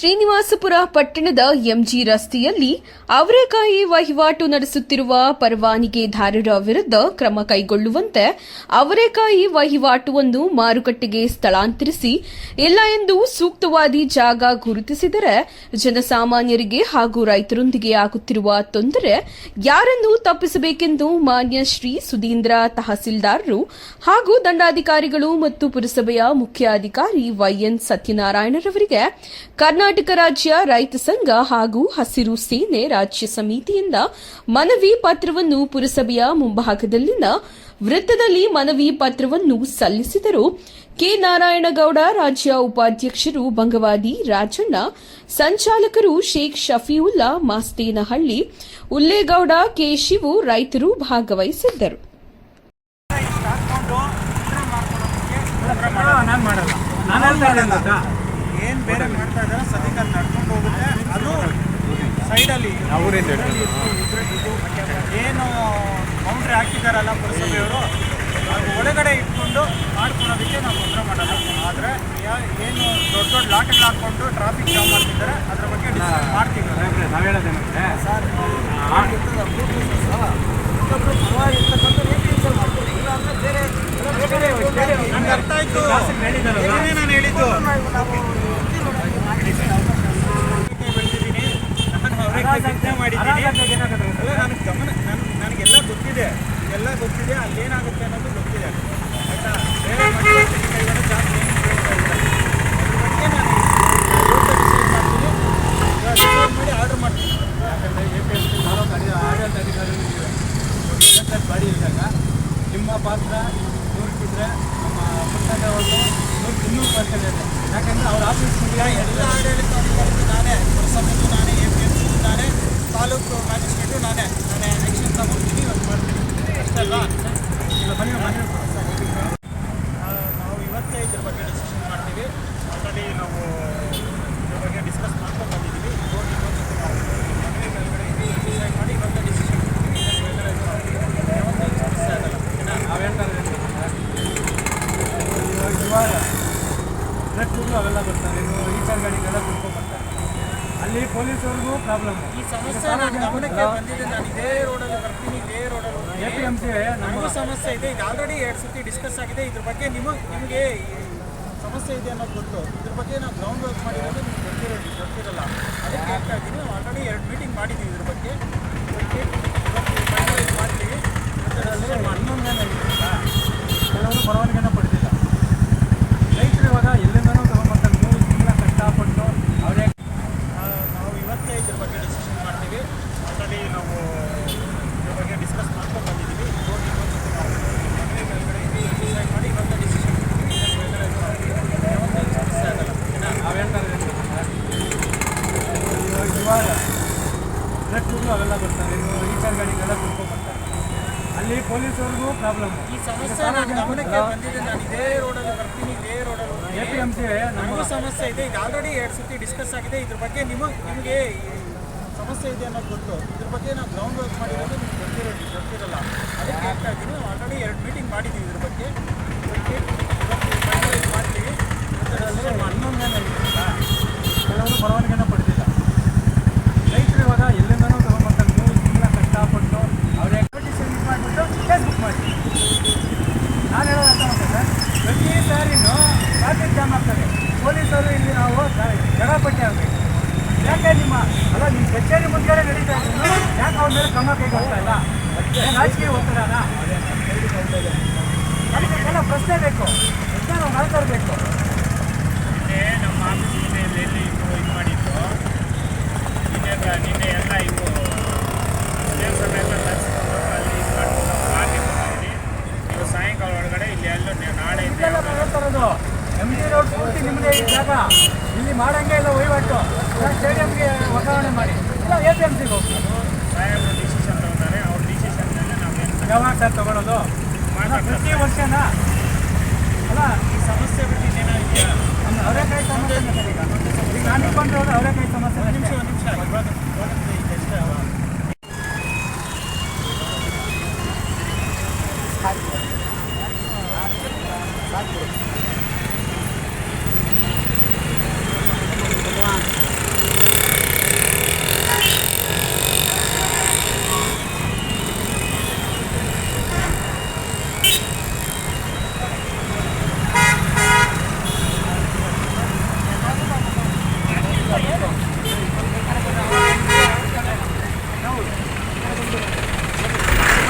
ಶ್ರೀನಿವಾಸಪುರ ಪಟ್ಟಣದ ಎಂಜಿ ರಸ್ತೆಯಲ್ಲಿ ಅವರೆಕಾಯಿ ವಹಿವಾಟು ನಡೆಸುತ್ತಿರುವ ಪರವಾನಿಗೆದಾರರ ವಿರುದ್ಧ ಕ್ರಮ ಕೈಗೊಳ್ಳುವಂತೆ ಅವರೆಕಾಯಿ ವಹಿವಾಟುವನ್ನು ಮಾರುಕಟ್ಟೆಗೆ ಸ್ಥಳಾಂತರಿಸಿ ಇಲ್ಲ ಎಂದು ಸೂಕ್ತವಾದಿ ಜಾಗ ಗುರುತಿಸಿದರೆ ಜನಸಾಮಾನ್ಯರಿಗೆ ಹಾಗೂ ರೈತರೊಂದಿಗೆ ಆಗುತ್ತಿರುವ ತೊಂದರೆ ಯಾರನ್ನು ತಪ್ಪಿಸಬೇಕೆಂದು ಮಾನ್ಯ ಶ್ರೀ ಸುಧೀಂದ್ರ ತಹಸೀಲ್ದಾರರು ಹಾಗೂ ದಂಡಾಧಿಕಾರಿಗಳು ಮತ್ತು ಪುರಸಭೆಯ ಮುಖ್ಯ ಅಧಿಕಾರಿ ವೈಎನ್ ಸತ್ಯನಾರಾಯಣರವರಿಗೆ ಕರ್ನಾಟಕ ರಾಜ್ಯ ರೈತ ಸಂಘ ಹಾಗೂ ಹಸಿರು ಸೇನೆ ರಾಜ್ಯ ಸಮಿತಿಯಿಂದ ಮನವಿ ಪತ್ರವನ್ನು ಪುರಸಭೆಯ ಮುಂಭಾಗದಲ್ಲಿನ ವೃತ್ತದಲ್ಲಿ ಮನವಿ ಪತ್ರವನ್ನು ಸಲ್ಲಿಸಿದರು. ಕೆ. ನಾರಾಯಣಗೌಡ ರಾಜ್ಯ ಉಪಾಧ್ಯಕ್ಷರು ಬಂಗವಾದಿ ರಾಜಣ್ಣ, ಸಂಚಾಲಕರು ಶೇಖ್ ಶಫೀವುಲ್ಲಾ, ಮಾಸ್ತೇನಹಳ್ಳಿ ಉಲ್ಲೇಗೌಡ ಕೆ. ಶಿವು ರೈತರು ಭಾಗವಹಿಸಿದ್ದರು. ನಾನು ಮಾಡಲ್ಲ ಏನು ಬೇರೆ ಮಾಡ್ತಾ ಇದ್ದಾರೆ ಸದ್ಯಕ್ಕೆ ಅದು ನಡ್ಕೊಂಡು ಹೋಗುತ್ತೆ. ಅದು ಸೈಡಲ್ಲಿ ಅವರಿಂದ ಏನು ಬೌಂಡ್ರಿ ಹಾಕಿದಾರಲ್ಲ ಪುರಸಭೆಯವರು ಅದು ಒಳಗಡೆ ಇಟ್ಕೊಂಡು ಮಾಡ್ಕೊಳೋದಕ್ಕೆ ನಾವು ತೊಂದರೆ ಮಾಡಲ್ಲ. ಆದರೆ ಏನು ದೊಡ್ಡ ದೊಡ್ಡ ಲಾಟ್ಗಳು ಹಾಕ್ಕೊಂಡು ಟ್ರಾಫಿಕ್ ಜಾಮ್ ಮಾಡ್ತಿದ್ದಾರೆ ಅದ್ರ ಬಗ್ಗೆ ಮಾಡ್ತೀವಿ. ನಾವು ಹೇಳೋದೇನಂದ್ರೆ ನನಗೆ ಅರ್ಥ ಆಯ್ತು ಹೇಳಿದ್ದಾರಲ್ಲ. ನಾನು ಹೇಳಿದ್ದು ಸಿದ್ಧ ಮಾಡಿದ್ದೀನಿ ಗಮನ ನನ್ ನನಗೆಲ್ಲ ಗೊತ್ತಿದೆ. ಎಲ್ಲ ಗೊತ್ತಿದೆ. ಅಲ್ಲೇನಾಗುತ್ತೆ ಅನ್ನೋದು ಗೊತ್ತಿದೆ. ಆಯ್ತಾ ಬೇರೆ ಮಧ್ಯದಲ್ಲಿ ಕೈಗೊಂಡು ಜಾಸ್ತಿ ಏನು ಉಪಯೋಗ ಇಲ್ಲ. ಅದ್ರ ಬಗ್ಗೆ ನಾನು ಡಿಸೈಡ್ ಮಾಡಿ ಆರ್ಡರ್ ಮಾಡ್ತೀನಿ ಯಾಕಂದ್ರೆ A P M C taluk ಅಡಿ ಆಡಳಿತ ಅಧಿಕಾರಿಗಳು ನೀವೇ ಬಾಡಿ ಇದ್ದಾಗ ನಿಮ್ಮ ಪಾತ್ರ ನೂರಕ್ಕಿದ್ರೆ ನಮ್ಮ ಪುಸ್ತಕವನ್ನು ಒಂದು ನೂರು ಇನ್ನೂರು ಪರ್ಸೆಂಟ್ ಇದೆ ಯಾಕಂದ್ರೆ ಅವ್ರ ಆಫೀಸ್ ಈಗ ಎಲ್ಲ ಆಡಳಿತ ಅಧಿಕಾರಿಗಳು ನಾನೇ, ಪುರಸಭೆಗೂ ನಾನೇ ಎ ಪಿ ಎಸ್ ನಾನೇ, ತಾಲೂಕು ಮ್ಯಾಜಿಸ್ಟ್ರೇಟು ನಾನೇ ನಾನೇ ಆ್ಯಕ್ಷನ್ ತಗೊಳ್ತೀನಿ ಇವತ್ತು ಮಾಡ್ತೀನಿ ಅಷ್ಟಲ್ವಾ ಈಗ ಬನ್ನಿ ಮನೆ ಆ, ನಾವು ಇವತ್ತೇ ಇದ್ರ ಬಗ್ಗೆ ಡಿಸಿಷನ್ ಮಾಡ್ತೀವಿ ಆಲ್ರೆಡಿ ನಾವು ಇದ್ರ ಬಗ್ಗೆ ಡಿಸ್ಕಸ್ ಮಾಡ್ಕೊಂಡು ಬಂದಿದ್ದೀವಿ ಕೋರ್ಟ್ ಇನ್ನೊಂದ್ಸತಿ ನಾವು ಮನವಿ ಮೇಲ್ಗಡೆ ಡಿಸೈಡ್ ಮಾಡಿ ಇವತ್ತೇ ಡಿಸಿಷನ್ ಮಾಡ್ತೀವಿ ಯಾಕಂದ್ರೆ ಇದು ಯಾವತ್ತೂ ಸಮಸ್ಯೆ ಆಗಲ್ಲ ಓಕೆನಾ ನಾವು ಹೇಳ್ತಾ ಇರೋದು ಇವಾಗ ಇವಾಗ ಟ್ರಕ್ಗಳು ಅವೆಲ್ಲ ಬರ್ತಾರೆ ಇನ್ನು ಈಚರ್ ಗಾಡಿಗೆಲ್ಲ ಕುಡ್ಕೊಂಡು ಬರ್ತಾರೆ ಅಲ್ಲಿ ಪೊಲೀಸರಿಗೂ ಪ್ರಾಬ್ಲಮ್ ಈ ಸಮಸ್ಯೆ ನನ್ನ ಗಮನಕ್ಕೆ ಬಂದಿದೆ ನಾನು ಇದೇ ರೋಡಲ್ಲಿ ಬರ್ತೀನಿ ಇದೇ ರೋಡಲ್ಲಿ. ಎ ಪಿ ಎಂ ಸಿ ನಮ್ಮ ನನಗೂ ಸಮಸ್ಯೆ ಇದೆ. ಇದು ಆಲ್ರೆಡಿ ಎರಡು ಸತಿ ಡಿಸ್ಕಸ್ ಆಗಿದೆ. ಇದ್ರ ಬಗ್ಗೆ ನಿಮಗೆ ನಿಮಗೆ ಸಮಸ್ಯೆ ಇದೆ ಅನ್ನೋದು ಗೊತ್ತು. ಇದ್ರ ಬಗ್ಗೆ ನಾವು ಗ್ರೌಂಡ್ ವರ್ಕ್ ಮಾಡಿರೋದು ನಿಮ್ಗೆ ಗೊತ್ತಿರೋ ಗೊತ್ತಿರಲ್ಲ. ಅದಕ್ಕೆ ಹೇಳ್ತಾ ಇದ್ದೀನಿ. ನಾವು ಆಲ್ರೆಡಿ ಎರಡು ಮೀಟಿಂಗ್ ಮಾಡಿದ್ದೀವಿ ಇದ್ರ ಬಗ್ಗೆ. ಮಾಡ್ತೀವಿ ಮತ್ತೆ decision ಮಾಡ್ತೀವಿ. ಇನ್ನೊಂದೇನಾಗಿಲ್ಲ ಕೆಲವರು ಪರವಾನಗಿನ ಪಡೆದಿಲ್ಲ ರೈತರು ಇವಾಗ ಎಲ್ಲಿಂದನೂ ತಗೊಂಡ್ಬರ್ತಾರೆ ಮೂರು ತಿಂಗಳ ಕಷ್ಟಪಟ್ಟು ಅವರೇ ಆ, ನಾವು ಇವತ್ತೇ ಇದ್ರ ಬಗ್ಗೆ ಡಿಸ್ಕಷನ್ ಮಾಡ್ತೀವಿ. ಆಲ್ರೆಡಿ ನಾವು ಇದ್ರ ಬಗ್ಗೆ ಡಿಸ್ಕಸ್ ಮಾಡ್ಕೊಂಡು ಬಂದಿದ್ದೀವಿ. ನಾವು ಮಾಡಿ ಇವತ್ತೇ ಡಿಸಿಷನ್ ಸಮಸ್ಯೆ ಆಗಲ್ಲ. ನಾವು ಇವಾಗ ಇವಾಗ ಟ್ರಕ್ಗಳು ಅವೆಲ್ಲ ಬರ್ತಾರೆ ಇನ್ನು ಈಚರ್ ಗಾಡಿಗೆಲ್ಲ ಕುಡ್ಕೊಂಡು ಬರ್ತಾರೆ ಅಲ್ಲಿ ಪೊಲೀಸವ್ರಿಗೂ ಪ್ರಾಬ್ಲಮ್ ಈ ಸಮಸ್ಯೆ ನನ್ನ ಗಮನಕ್ಕೆ ಬಂದಿದೆ. ನಾನು ಇದೇ ರೋಡಲ್ಲಿ ಬರ್ತೀನಿ ಇದೇ ರೋಡಲ್ಲಿ ಎ ಪಿ ಎಂ ಸಿ ನಮ್ಮ ಸಮಸ್ಯೆ ಇದೆ. ಇದು ಆಲ್ರೆಡಿ ಎರಡು ಸತಿ ಡಿಸ್ಕಸ್ ಆಗಿದೆ. ಇದ್ರ ಬಗ್ಗೆ ನಿಮಗೆ ನಿಮಗೆ ಸಮಸ್ಯೆ ಇದೆ ಅನ್ನೋದು ಗೊತ್ತು. ಇದ್ರ ಬಗ್ಗೆ ನಾವು ಗ್ರೌಂಡ್ ವರ್ಕ್ ಮಾಡಿರೋದು ನಿಮ್ಗೆ ಗೊತ್ತಿರೋ ಗೊತ್ತಿರಲ್ಲ. ಅದಕ್ಕೆ ಹೇಳ್ತಾ ನಾವು ಆಲ್ರೆಡಿ ಎರಡು ಮೀಟಿಂಗ್ ಮಾಡಿದ್ದೀವಿ ಇದ್ರ ಬಗ್ಗೆ. ಮಾಡ್ತೀವಿ. ರೈತರು ಕಷ್ಟಪಟ್ಟು ಅವರೇ ಮಾಡಿಬಿಟ್ಟು ಕೇಸ್ ಬುಕ್ ಮಾಡಿ ನಾನು ಹೇಳೋದು ಪ್ರತಿ ಸಾರಿನೂ ಟ್ರಾಫಿಕ್ ಜಾಮ್ ಆಗ್ತದೆ. ಪೊಲೀಸರು ಇಲ್ಲಿ, ನಾವು ಜಡಪಟ್ಟಿ ಆಗಬೇಕು. ಯಾಕೆ ನಿಮ್ಮ ಅಲ್ಲ, ನಿಮ್ಮ ಕಚೇರಿ ಮುಂದೆ ನಡೀತಾ ಇದ್ದೀನಿ ಯಾಕೆ ಅವ್ರ ಮೇಲೆ ಕ್ರಮ ಕೈಗೊಳ್ತಾ ಇಲ್ಲ? ರಾಜಕೀಯ ಒತ್ತಡನ? ಅದಕ್ಕೆಲ್ಲ ಪ್ರಶ್ನೆ ಬೇಕು. ಪ್ರಶ್ನೆ ನಾವು ಮಾಡ್ತಾ ಇರಬೇಕು ನಮ್ಮ ಆಫೀಸ್ ನಿನ್ನೆ ಎಲ್ಲಿ ಇದು ಮಾಡಿದ್ದು ನಿನ್ನೆ ಬ- ನಿನ್ನೆ ಎಲ್ಲ ಇವು ದೇವಸ್ಥಾನ ಎಲ್ಲ ತರಿಸ್ಕೊಂಡು ಅಲ್ಲಿ ಇದು ಮಾಡ್ಕೊಂಡು ಮಾಡಿ ಬಂದಿದ್ದೀನಿ ನೀವು ಸಾಯಂಕಾಲ ಒಳಗಡೆ ಇಲ್ಲಿ ಎಲ್ಲೋ ನೀವು ನಾಳೆಯಿಂದ ಇದೆಲ್ಲ ನಾವು ಹೇಳ್ತಾ ಇರೋದು ಎಂ ಜಿ ರೋಡ್ ಪೂರ್ತಿ ನಿಮ್ಮದೇ ಈ ಜಾಗ ಇಲ್ಲಿ ಮಾಡಂಗೆ ಇಲ್ಲ ವಹಿವಾಟು. ಸ್ಟೇಡಿಯಂಗೆ ವರ್ಗಾವಣೆ ಮಾಡಿ. ಇಲ್ಲ ಎ ಪಿ ಎಂ ಸಿಗೆ ಹೋಗ್ತಾರೆ ಯಾವಾಗ ಸರ್ ತಗೊಳ್ಳೋದು ಪ್ರತಿ ವರ್ಷನಾ? ಅಲ್ಲ, ಈ ಸಮಸ್ಯೆ ಬಿಟ್ಟು ನಮ್ಮ ಅವರೇಕಾಯಿ ಸಮಸ್ಯೆ ಈಗ. ನಾನಿಗೆ ಬಂದಿರೋದು ಅವರೇಕಾಯಿ ಸಮಸ್ಯೆ ನಿಮಿಷ. ಒಂದು ನಿಮಿಷ.